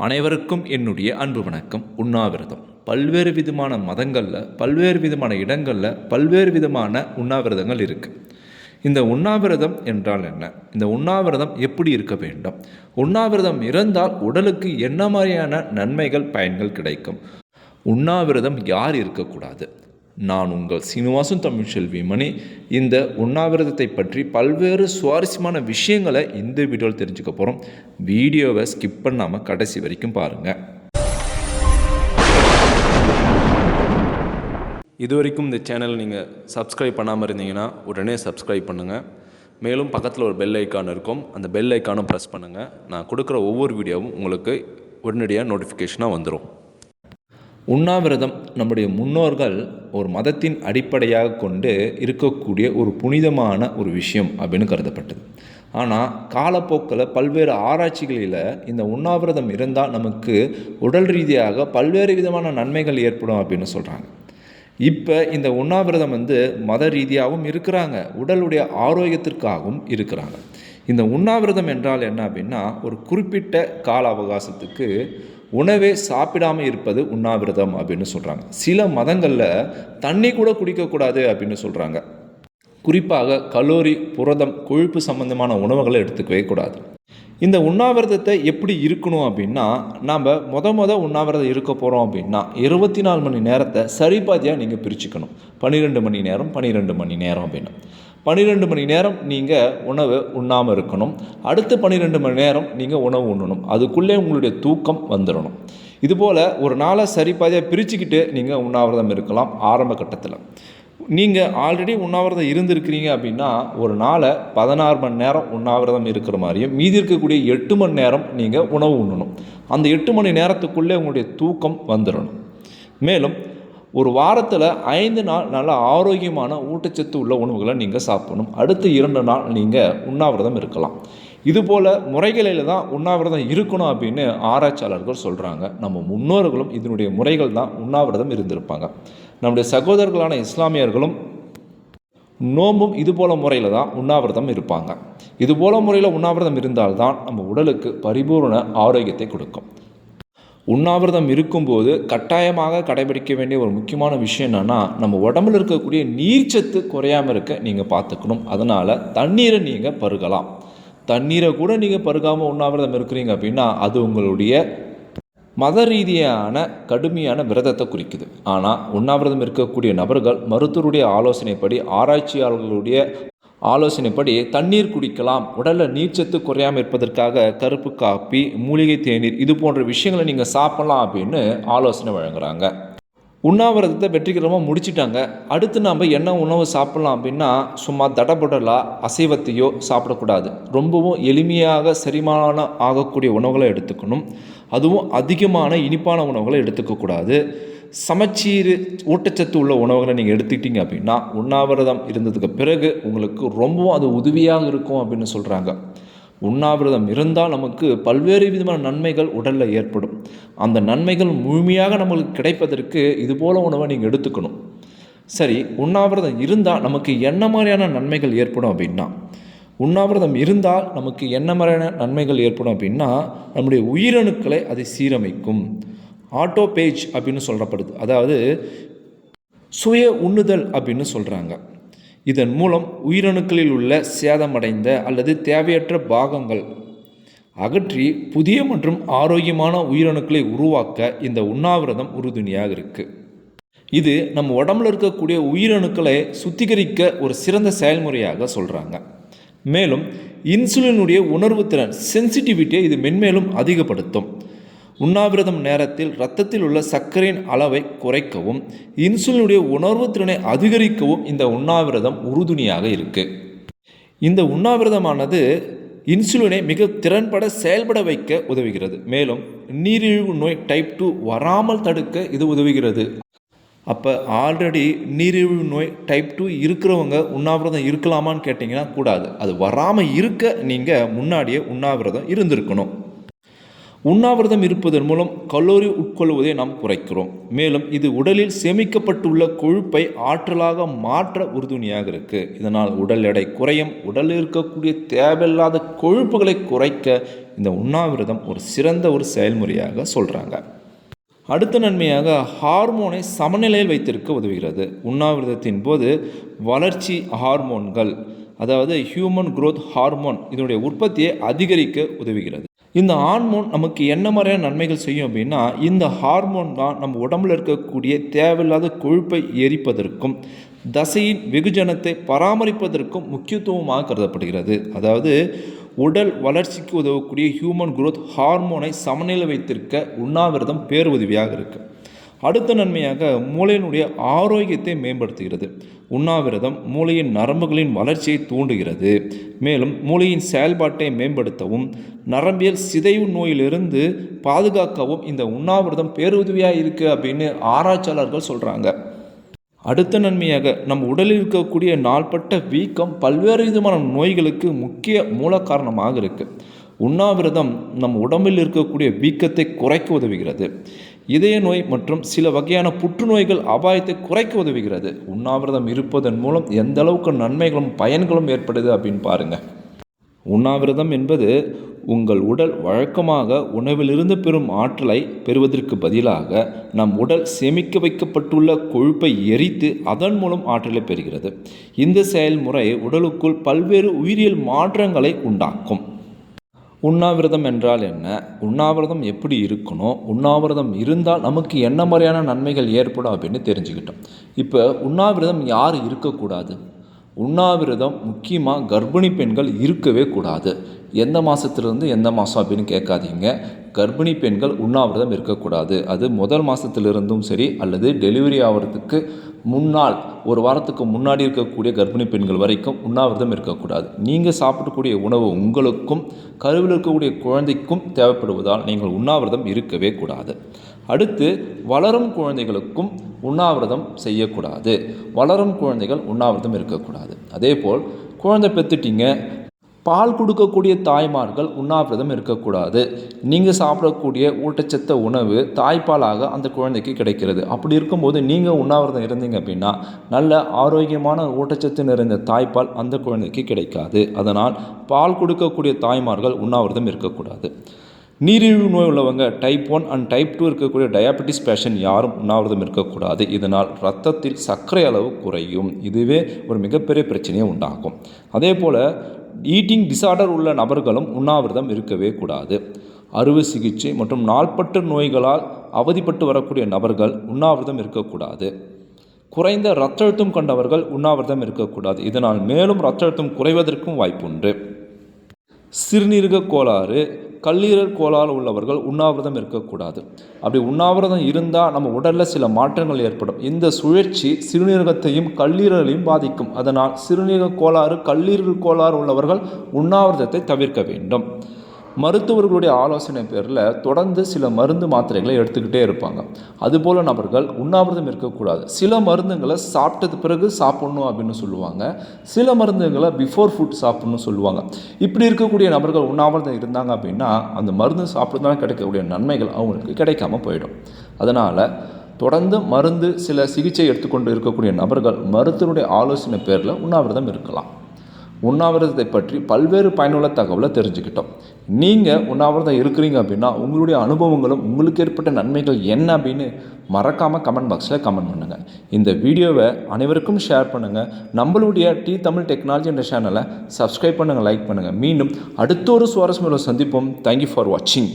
அனைவருக்கும் என்னுடைய அன்பு வணக்கம். உண்ணாவிரதம். பல்வேறு விதமான மதங்களில் பல்வேறு விதமான இடங்களில் பல்வேறு விதமான உண்ணாவிரதங்கள் இருக்குது இந்த உண்ணாவிரதம் என்றால் என்ன? இந்த உண்ணாவிரதம் எப்படி இருக்க வேண்டும்? உண்ணாவிரதம் இருந்தால் உடலுக்கு என்ன மாதிரியான நன்மைகள் பயன்கள் கிடைக்கும்? உண்ணாவிரதம் யார் இருக்கக்கூடாது? நான் உங்கள் சீனிவாசன் தமிழ் செல்வி மணி இந்த உண்ணாவிரதத்தை பற்றி பல்வேறு சுவாரஸ்யமான விஷயங்களை இந்த வீடியோவில் தெரிஞ்சுக்க போகிறோம் வீடியோவை ஸ்கிப் பண்ணாமல் கடைசி வரைக்கும் பாருங்கள் இது வரைக்கும் இந்த சேனல் நீங்கள் சப்ஸ்கிரைப் பண்ணாமல் இருந்தீங்கன்னா உடனே சப்ஸ்கிரைப் பண்ணுங்கள் மேலும் பக்கத்தில் ஒரு பெல் ஐக்கான் இருக்கும். அந்த பெல் ஐக்கானும் ப்ரெஸ் பண்ணுங்கள் நான் கொடுக்குற ஒவ்வொரு வீடியோவும் உங்களுக்கு உடனடியாக நோட்டிஃபிகேஷனாக வந்துடும் உண்ணாவிரதம் நம்முடைய முன்னோர்கள் ஒரு மதத்தின் அடிப்படையாக கொண்டு இருக்கக்கூடிய ஒரு புனிதமான ஒரு விஷயம் அப்படின்னு கருதப்பட்டது. ஆனால் காலப்போக்கில் பல்வேறு ஆராய்ச்சிகளில் இந்த உண்ணாவிரதம் இருந்தால் நமக்கு உடல் ரீதியாக பல்வேறு விதமான நன்மைகள் ஏற்படும் அப்படின்னு சொல்கிறாங்க இப்போ இந்த உண்ணாவிரதம் வந்து மத ரீதியாகவும் இருக்கிறாங்க உடலுடைய ஆரோக்கியத்திற்காகவும் இருக்கிறாங்க. இந்த உண்ணாவிரதம் என்றால் என்ன அப்படின்னா ஒரு குறிப்பிட்ட கால அவகாசத்துக்கு உணவே சாப்பிடாமல் இருப்பது உண்ணாவிரதம் அப்படின்னு சொல்கிறாங்க சில மதங்களில் தண்ணி கூட குடிக்கக்கூடாது அப்படின்னு சொல்கிறாங்க குறிப்பாக கலோரி புரதம் கொழுப்பு சம்பந்தமான உணவுகளை எடுத்துக்கவே கூடாது. இந்த உண்ணாவிரதத்தை எப்படி இருக்கணும் அப்படின்னா நாம் மொத மொத உண்ணாவிரதம் இருக்க போகிறோம் அப்படின்னா இருபத்தி நாலு மணி நேரத்தை சரிபாதியாக நீங்கள் பிரிச்சுக்கணும். பன்னிரெண்டு மணி நேரம் பன்னிரெண்டு மணி நேரம் அப்படின்னு. பன்னிரெண்டு மணி நேரம் நீங்கள் உணவு உண்ணாமல் இருக்கணும். அடுத்து பன்னிரெண்டு மணி நேரம் நீங்கள் உணவு உண்ணணும். அதுக்குள்ளே உங்களுடைய தூக்கம் வந்துடணும் இதுபோல் ஒரு நாளை சரிபாதியாக பிரிச்சுக்கிட்டு நீங்கள் உண்ணாவிரதம் இருக்கலாம் ஆரம்ப கட்டத்தில். நீங்கள் ஆல்ரெடி உண்ணாவிரதம் இருந்திருக்கிறீங்க அப்படின்னா ஒரு நாளை பதினாறு மணி நேரம் உண்ணாவிரதம் இருக்கிற மாதிரியும் மீதி இருக்கக்கூடிய எட்டு மணி நேரம் நீங்கள் உணவு உண்ணணும். அந்த எட்டு மணி நேரத்துக்குள்ளே உங்களுடைய தூக்கம் வந்துடணும் மேலும் ஒரு வாரத்தில் ஐந்து நாள் நல்ல ஆரோக்கியமான ஊட்டச்சத்து உள்ள உணவுகளை நீங்கள் சாப்பிடணும். அடுத்த இரண்டு நாள் நீங்கள் உண்ணாவிரதம் இருக்கலாம். இதுபோல் முறைகளில் தான் உண்ணாவிரதம் இருக்கணும் அப்படின்னு ஆராய்ச்சியாளர்கள் சொல்கிறாங்க நம்ம முன்னோர்களும் இதனுடைய முறைகள் தான் உண்ணாவிரதம் இருந்திருப்பாங்க. நம்முடைய சகோதரர்களான இஸ்லாமியர்களும் நோம்பும் இதுபோல முறையில் தான் உண்ணாவிரதம் இருப்பாங்க. இதுபோல முறையில் உண்ணாவிரதம் இருந்தால்தான் நம்ம உடலுக்கு பரிபூர்ண ஆரோக்கியத்தை கொடுக்கும். உண்ணாவிரதம் இருக்கும்போது கட்டாயமாக கடைபிடிக்க வேண்டிய ஒரு முக்கியமான விஷயம் என்னென்னா நம்ம உடம்புல இருக்கக்கூடிய நீர்ச்சத்து குறையாமல் இருக்க நீங்கள் பார்த்துக்கணும். அதனால் தண்ணீரை நீங்கள் பருகலாம். தண்ணீரை கூட நீங்கள் பருகாமல் உண்ணாவிரதம் இருக்கிறீங்க அப்படின்னா அது உங்களுடைய மத ரீதியான கடுமையான விரதத்தை குறிக்குது. ஆனால் உண்ணாவிரதம் இருக்கக்கூடிய நபர்கள் மருத்துவருடைய ஆலோசனைப்படி ஆராய்ச்சியாளர்களுடைய ஆலோசனைப்படி தண்ணீர் குடிக்கலாம். உடலில் நீர்ச்சத்து குறையாமல் இருப்பதற்காக கருப்பு காப்பி மூலிகை தேநீர் இது போன்ற விஷயங்களை நீங்கள் சாப்பிடலாம் அப்படின்னு ஆலோசனை வழங்குறாங்க. உண்ணாவிரதத்தை வெற்றிகரமாக முடிச்சிட்டாங்க. அடுத்து நாம் என்ன உணவு சாப்பிட்லாம் அப்படின்னா சும்மா தடபுடலாக அசைவத்தையோ சாப்பிடக்கூடாது. ரொம்பவும் எளிமையாக செரிமானம் ஆகக்கூடிய உணவுகளை எடுத்துக்கணும். அதுவும் அதிகமான இனிப்பான உணவுகளை எடுத்துக்கக்கூடாது. சமச்சீர் ஊட்டச்சத்து உள்ள உணவுகளை நீங்கள் எடுத்துக்கிட்டீங்க அப்படின்னா உண்ணாவிரதம் இருந்ததுக்கு பிறகு உங்களுக்கு ரொம்பவும் அது உதவியாக இருக்கும் அப்படின்னு சொல்கிறாங்க உண்ணாவிரதம் இருந்தால் நமக்கு பல்வேறு விதமான நன்மைகள் உடலில் ஏற்படும். அந்த நன்மைகள் முழுமையாக நம்மளுக்கு கிடைப்பதற்கு இதுபோல் உணவை நீங்கள் எடுத்துக்கணும். சரி உண்ணாவிரதம் இருந்தால் நமக்கு என்ன மாதிரியான நன்மைகள் ஏற்படும் அப்படின்னா உண்ணாவிரதம் இருந்தால் நமக்கு என்ன மாதிரியான நன்மைகள் ஏற்படும் அப்படின்னா நம்முடைய உயிரணுக்களை அதை சீரமைக்கும். ஆட்டோ பேஜ் அப்படின்னு சொல்லப்படுது அதாவது சுய உண்ணுதல் அப்படின்னு சொல்கிறாங்க இதன் மூலம் உயிரணுக்களில் உள்ள சேதமடைந்த அல்லது தேவையற்ற பாகங்கள் அகற்றி புதிய மற்றும் ஆரோக்கியமான உயிரணுக்களை உருவாக்க இந்த உண்ணாவிரதம் உறுதுணையாக இருக்குது இது நம்ம உடம்புல இருக்கக்கூடிய உயிரணுக்களை சுத்திகரிக்க ஒரு சிறந்த செயல்முறையாக சொல்கிறாங்க மேலும் இன்சுலினுடைய உணர்வு திறன் சென்சிட்டிவிட்டியை இது மென்மேலும் அதிகப்படுத்தும். உண்ணாவிரதம் நேரத்தில் இரத்தத்தில் உள்ள சர்க்கரையின் அளவை குறைக்கவும் இன்சுலினுடைய உணர்வு திறனை அதிகரிக்கவும் இந்த உண்ணாவிரதம் உறுதுணையாக இருக்குது இந்த உண்ணாவிரதமானது இன்சுலினை மிக திறன்பட செயல்பட வைக்க உதவுகிறது. மேலும் நீரிழிவு நோய் டைப் டூ வராமல் தடுக்க இது உதவுகிறது. அப்போ ஆல்ரெடி நீரிழிவு நோய் டைப் டூ இருக்கிறவங்க உண்ணாவிரதம் இருக்கலாமான்னு கேட்டிங்கன்னா கூடாது. அது வராமல் இருக்க நீங்கள் முன்னாடியே உண்ணாவிரதம் இருந்திருக்கணும். உண்ணாவிரதம் இருப்பதன் மூலம் கல்லோரி உட்கொள்வதை நாம் குறைக்கிறோம். மேலும் இது உடலில் சேமிக்கப்பட்டுள்ள கொழுப்பை ஆற்றலாக மாற்ற உறுதுணையாக இருக்கு. இதனால் உடல் எடை குறையும் உடலில் இருக்கக்கூடிய தேவையில்லாத கொழுப்புகளை குறைக்க இந்த உண்ணாவிரதம் ஒரு சிறந்த ஒரு செயல்முறையாக சொல்கிறாங்க அடுத்த நன்மையாக ஹார்மோனை சமநிலையில் வைத்திருக்க உதவுகிறது. உண்ணாவிரதத்தின் போது வளர்ச்சி ஹார்மோன்கள் அதாவது ஹியூமன் குரோத் ஹார்மோன் இதனுடைய உற்பத்தியை அதிகரிக்க உதவுகிறது. இந்த ஹார்மோன் நமக்கு என்ன மாதிரியான நன்மைகள் செய்யும் அப்படின்னா இந்த ஹார்மோன் தான் நம்ம உடம்புல இருக்கக்கூடிய தேவையில்லாத கொழுப்பை எரிப்பதற்கும் தசையின் வெகுஜனத்தை பராமரிப்பதற்கும் முக்கியத்துவமாக கருதப்படுகிறது. அதாவது உடல் வளர்ச்சிக்கு உதவக்கூடிய ஹியூமன் குரோத் ஹார்மோனை சமநிலை வைத்திருக்க உண்ணாவிரதம் பேருதவியாக இருக்குது அடுத்த நன்மையாக மூளையினுடைய ஆரோக்கியத்தை மேம்படுத்துகிறது. உண்ணாவிரதம் மூளையின் நரம்புகளின் வளர்ச்சியை தூண்டுகிறது. மேலும் மூளையின் செயல்பாட்டை மேம்படுத்தவும் நரம்பியல் சிதைவு நோயிலிருந்து பாதுகாக்கவும் இந்த உண்ணாவிரதம் பேருதவியாக இருக்குது அப்படின்னு ஆராய்ச்சியாளர்கள் சொல்கிறாங்க அடுத்த நன்மையாக நம் உடலில் இருக்கக்கூடிய நாள்பட்ட வீக்கம் பல்வேறு விதமான நோய்களுக்கு முக்கிய மூல காரணமாக இருக்குது உண்ணாவிரதம் நம் உடம்பில் இருக்கக்கூடிய வீக்கத்தை குறைக்க உதவுகிறது. இதய நோய் மற்றும் சில வகையான புற்றுநோய்கள் அபாயத்தை குறைக்க உதவுகிறது. உண்ணாவிரதம் இருப்பதன் மூலம் எந்த அளவுக்கு நன்மைகளும் பயன்களும் ஏற்படுது அப்படின்னு பாருங்கள் உண்ணாவிரதம் என்பது உங்கள் உடல் வழக்கமாக உணவிலிருந்து பெறும் ஆற்றலை பெறுவதற்கு பதிலாக நம் உடல் சேமிக்க வைக்கப்பட்டுள்ள கொழுப்பை எரித்து அதன் மூலம் ஆற்றலை பெறுகிறது. இந்த செயல்முறை உடலுக்குள் பல்வேறு உயிரியல் மாற்றங்களை உண்டாக்கும். உண்ணாவிரதம் என்றால் என்ன? உண்ணாவிரதம் எப்படி இருக்கணும்? உண்ணாவிரதம் இருந்தால் நமக்கு என்ன மாதிரியான நன்மைகள் ஏற்படும் அப்படின்னு தெரிஞ்சுக்கிட்டோம். இப்போ உண்ணாவிரதம் யார் இருக்கக்கூடாது? உண்ணாவிரதம் முக்கியமாக கர்ப்பிணி பெண்கள் இருக்கவே கூடாது. எந்த மாதத்துலேருந்து எந்த மாதம் அப்படின்னு கேட்காதீங்க. கர்ப்பிணி பெண்கள் உண்ணாவிரதம் இருக்கக்கூடாது. அது முதல் மாதத்திலிருந்தும் சரி அல்லது டெலிவரி ஆகிறதுக்கு முன்னால் ஒரு வாரத்துக்கு முன்னாடி இருக்கக்கூடிய கர்ப்பிணி பெண்கள் வரைக்கும் உண்ணாவிரதம் இருக்கக்கூடாது. நீங்கள் சாப்பிடக்கூடிய உணவு உங்களுக்கும் கருவில் இருக்கக்கூடிய குழந்தைக்கும் தேவைப்படுவதால் நீங்கள் உண்ணாவிரதம் இருக்கவே கூடாது. அடுத்து வளரும் குழந்தைகளுக்கும் உண்ணாவிரதம் செய்யக்கூடாது. வளரும் குழந்தைகள் உண்ணாவிரதம் இருக்கக்கூடாது. அதே போல் குழந்தை பெற்றுட்டீங்க பால் கொடுக்கக்கூடிய தாய்மார்கள் உண்ணாவிரதம் இருக்கக்கூடாது. நீங்கள் சாப்பிடக்கூடிய ஊட்டச்சத்த உணவு தாய்ப்பாலாக அந்த குழந்தைக்கு கிடைக்கிறது. அப்படி இருக்கும்போது நீங்கள் உண்ணாவிரதம் இருந்தீங்க அப்படின்னா நல்ல ஆரோக்கியமான ஊட்டச்சத்து நிறைந்த தாய்ப்பால் அந்த குழந்தைக்கு கிடைக்காது. அதனால் பால் கொடுக்கக்கூடிய தாய்மார்கள் உண்ணாவிரதம் இருக்கக்கூடாது. நீரிழிவு நோய் உள்ளவங்க type one and type two இருக்கக்கூடிய டயாபெட்டிஸ் பேஷன் யாரும் உண்ணாவிரதம் இருக்கக்கூடாது. இதனால் ரத்தத்தில் சர்க்கரை அளவு குறையும். இதுவே ஒரு மிகப்பெரிய பிரச்சனையை உண்டாகும் அதே போல் ஈட்டிங் டிசார்டர் உள்ள நபர்களும் உண்ணாவிரதம் இருக்கவே கூடாது. அறுவை சிகிச்சை மற்றும் நாள்பட்ட நோய்களால் அவதிப்பட்டு வரக்கூடிய நபர்கள் உண்ணாவிரதம் இருக்கக்கூடாது. குறைந்த இரத்த அழுத்தம் கொண்டவர்கள் உண்ணாவிரதம் இருக்கக்கூடாது. இதனால் மேலும் இரத்த அழுத்தம் குறைவதற்கும் வாய்ப்புண்டு. சிறுநீரக கோளாறு கல்லீரல் கோளாறு உள்ளவர்கள் உண்ணாவிரதம் இருக்கக்கூடாது. அப்படி உண்ணாவிரதம் இருந்தால் நம்ம உடலில் சில மாற்றங்கள் ஏற்படும். இந்த சுழற்சி சிறுநீரகத்தையும் கல்லீரலையும் பாதிக்கும். அதனால் சிறுநீரக கோளாறு கல்லீரல் கோளாறு உள்ளவர்கள் உண்ணாவிரதத்தை தவிர்க்க வேண்டும். மருத்துவர்களுடைய ஆலோசனை பேரில் தொடர்ந்து சில மருந்து மாத்திரைகளை எடுத்துக்கிட்டே இருப்பாங்க. அதுபோல் நபர்கள் உண்ணாவிரதம் இருக்கக்கூடாது. சில மருந்துங்களை சாப்பிட்டது பிறகு சாப்பிட்ணும் அப்படின்னு சொல்லுவாங்க. சில மருந்துகளை பிஃபோர் ஃபுட் சாப்பிட்ணும் சொல்லுவாங்க. இப்படி இருக்கக்கூடிய நபர்கள் உண்ணாவிரதம் இருந்தாங்க அப்படின்னா அந்த மருந்து சாப்பிட்றதுனால கிடைக்கக்கூடிய நன்மைகள் அவங்களுக்கு கிடைக்காம போயிடும். அதனால் தொடர்ந்து மருந்து சில சிகிச்சை எடுத்துக்கொண்டு இருக்கக்கூடிய நபர்கள் மருத்துவருடைய ஆலோசனை பேரில் உண்ணாவிரதம் இருக்கலாம். உண்ணாவிரதத்தை பற்றி பல்வேறு பயனுள்ள தகவலை தெரிஞ்சுக்கிட்டோம். நீங்கள் உண்ணாவிரதம் இருக்கிறீங்க அப்படின்னா உங்களுடைய அனுபவங்களும் உங்களுக்கு ஏற்பட்ட நன்மைகள் என்ன அப்படின்னு மறக்காமல் கமெண்ட் பாக்ஸில் கமெண்ட் பண்ணுங்கள் இந்த வீடியோவை அனைவருக்கும் ஷேர் பண்ணுங்கள் நம்மளுடைய டி தமிழ் டெக்னாலஜி என்ற சேனலை சப்ஸ்கிரைப் பண்ணுங்கள் லைக் பண்ணுங்கள் மீண்டும் அடுத்த ஒரு சுவாரஸ்யமான சந்திப்போம். தேங்க்யூ ஃபார் வாட்சிங்